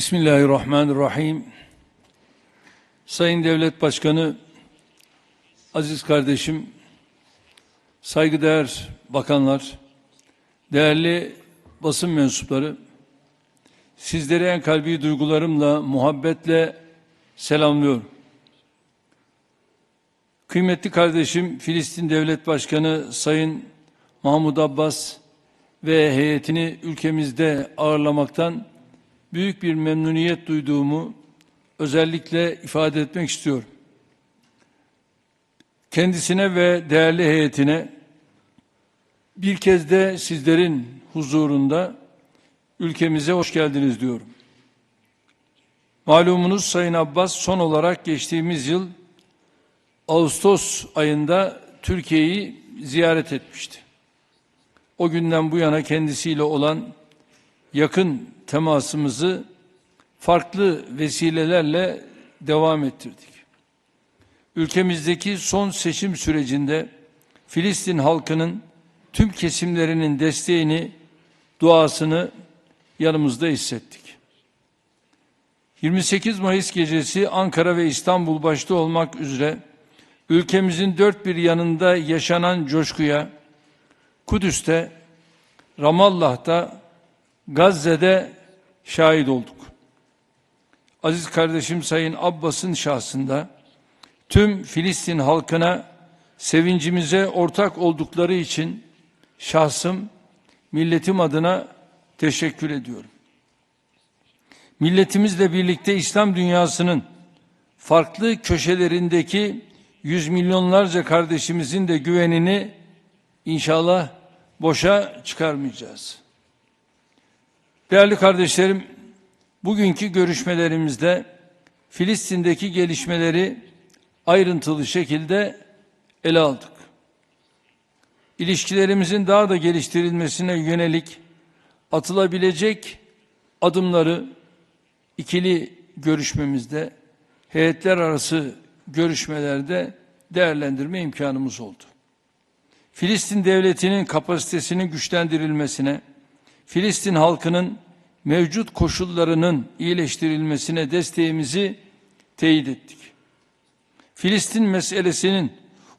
Bismillahirrahmanirrahim. Sayın Devlet Başkanı, aziz kardeşim, saygıdeğer bakanlar, değerli basın mensupları, sizleri en kalbi duygularımla, muhabbetle selamlıyorum. Kıymetli kardeşim Filistin Devlet Başkanı Sayın Mahmud Abbas ve heyetini ülkemizde ağırlamaktan büyük bir memnuniyet duyduğumu özellikle ifade etmek istiyorum. Kendisine ve değerli heyetine bir kez de sizlerin huzurunda ülkemize hoş geldiniz diyorum. Malumunuz Sayın Abbas son olarak geçtiğimiz yıl Ağustos ayında Türkiye'yi ziyaret etmişti. O günden bu yana kendisiyle olan yakın temasımızı farklı vesilelerle devam ettirdik. Ülkemizdeki son seçim sürecinde Filistin halkının tüm kesimlerinin desteğini, duasını yanımızda hissettik. 28 Mayıs gecesi Ankara ve İstanbul başta olmak üzere ülkemizin dört bir yanında yaşanan coşkuya Kudüs'te, Ramallah'ta, Gazze'de şahit olduk. Aziz kardeşim Sayın Abbas'ın şahsında tüm Filistin halkına sevincimize ortak oldukları için şahsım, milletim adına teşekkür ediyorum. Milletimizle birlikte İslam dünyasının farklı köşelerindeki yüz milyonlarca kardeşimizin de güvenini inşallah boşa çıkarmayacağız. Değerli kardeşlerim, bugünkü görüşmelerimizde Filistin'deki gelişmeleri ayrıntılı şekilde ele aldık. İlişkilerimizin daha da geliştirilmesine yönelik atılabilecek adımları ikili görüşmemizde, heyetler arası görüşmelerde değerlendirme imkanımız oldu. Filistin devletinin kapasitesinin güçlendirilmesine, Filistin halkının mevcut koşullarının iyileştirilmesine desteğimizi teyit ettik. Filistin meselesinin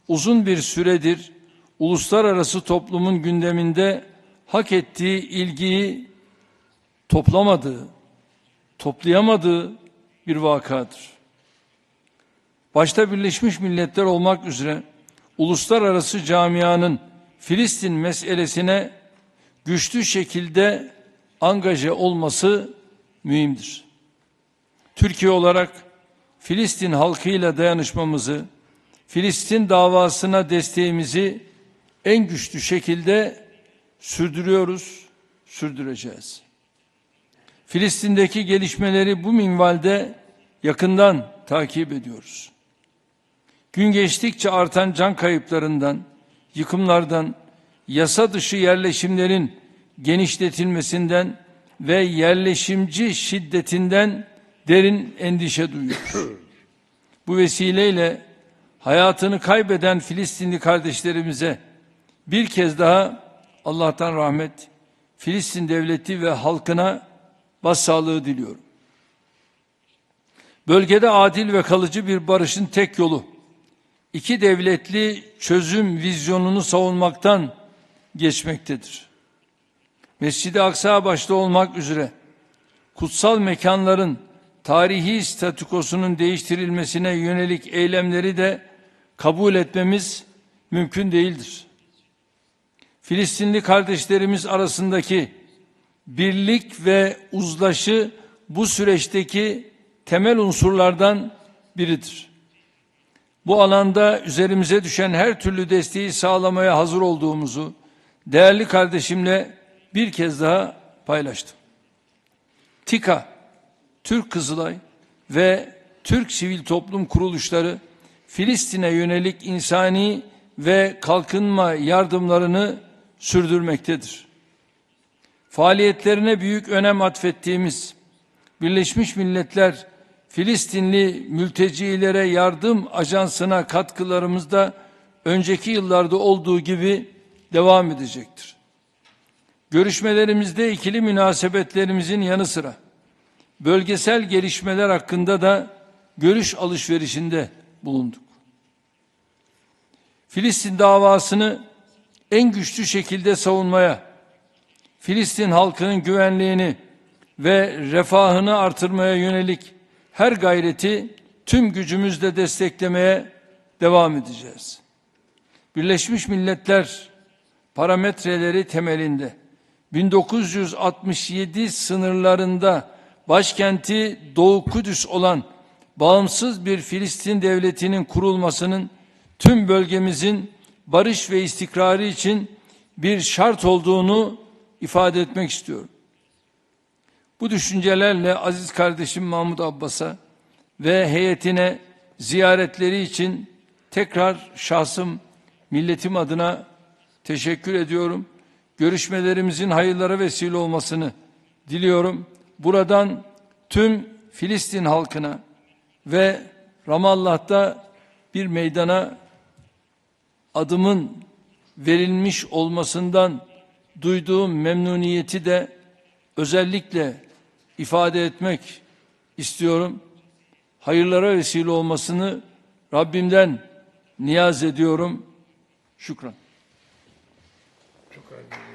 uzun bir süredir uluslararası toplumun gündeminde hak ettiği ilgiyi toplamadığı, toplayamadığı bir vakadır. Başta Birleşmiş Milletler olmak üzere uluslararası camianın Filistin meselesine güçlü şekilde angaje olması mühimdir. Türkiye olarak Filistin halkıyla dayanışmamızı, Filistin davasına desteğimizi en güçlü şekilde sürdürüyoruz, sürdüreceğiz. Filistin'deki gelişmeleri bu minvalde yakından takip ediyoruz. Gün geçtikçe artan can kayıplarından, yıkımlardan, yasa dışı yerleşimlerin genişletilmesinden ve yerleşimci şiddetinden derin endişe duyuyor. Bu vesileyle hayatını kaybeden Filistinli kardeşlerimize bir kez daha Allah'tan rahmet, Filistin devleti ve halkına başsağlığı diliyorum. Bölgede adil ve kalıcı bir barışın tek yolu, iki devletli çözüm vizyonunu savunmaktan geçmektedir. Mescid-i Aksa başta olmak üzere kutsal mekanların tarihi statükosunun değiştirilmesine yönelik eylemleri de kabul etmemiz mümkün değildir. Filistinli kardeşlerimiz arasındaki birlik ve uzlaşı bu süreçteki temel unsurlardan biridir. Bu alanda üzerimize düşen her türlü desteği sağlamaya hazır olduğumuzu değerli kardeşimle bir kez daha paylaştım. TİKA, Türk Kızılay ve Türk sivil toplum kuruluşları Filistin'e yönelik insani ve kalkınma yardımlarını sürdürmektedir. Faaliyetlerine büyük önem atfettiğimiz Birleşmiş Milletler Filistinli mültecilere yardım ajansına katkılarımız da önceki yıllarda olduğu gibi devam edecektir. Görüşmelerimizde ikili münasebetlerimizin yanı sıra bölgesel gelişmeler hakkında da görüş alışverişinde bulunduk. Filistin davasını en güçlü şekilde savunmaya, Filistin halkının güvenliğini ve refahını artırmaya yönelik her gayreti tüm gücümüzle desteklemeye devam edeceğiz. Birleşmiş Milletler parametreleri temelinde 1967 sınırlarında başkenti Doğu Kudüs olan bağımsız bir Filistin devletinin kurulmasının tüm bölgemizin barış ve istikrarı için bir şart olduğunu ifade etmek istiyorum. Bu düşüncelerle aziz kardeşim Mahmut Abbas'a ve heyetine ziyaretleri için tekrar şahsım milletim adına teşekkür ediyorum. Görüşmelerimizin hayırlara vesile olmasını diliyorum. Buradan tüm Filistin halkına ve Ramallah'ta bir meydana adımın verilmiş olmasından duyduğum memnuniyeti de özellikle ifade etmek istiyorum. Hayırlara vesile olmasını Rabbimden niyaz ediyorum. Şükran. Чукрадин.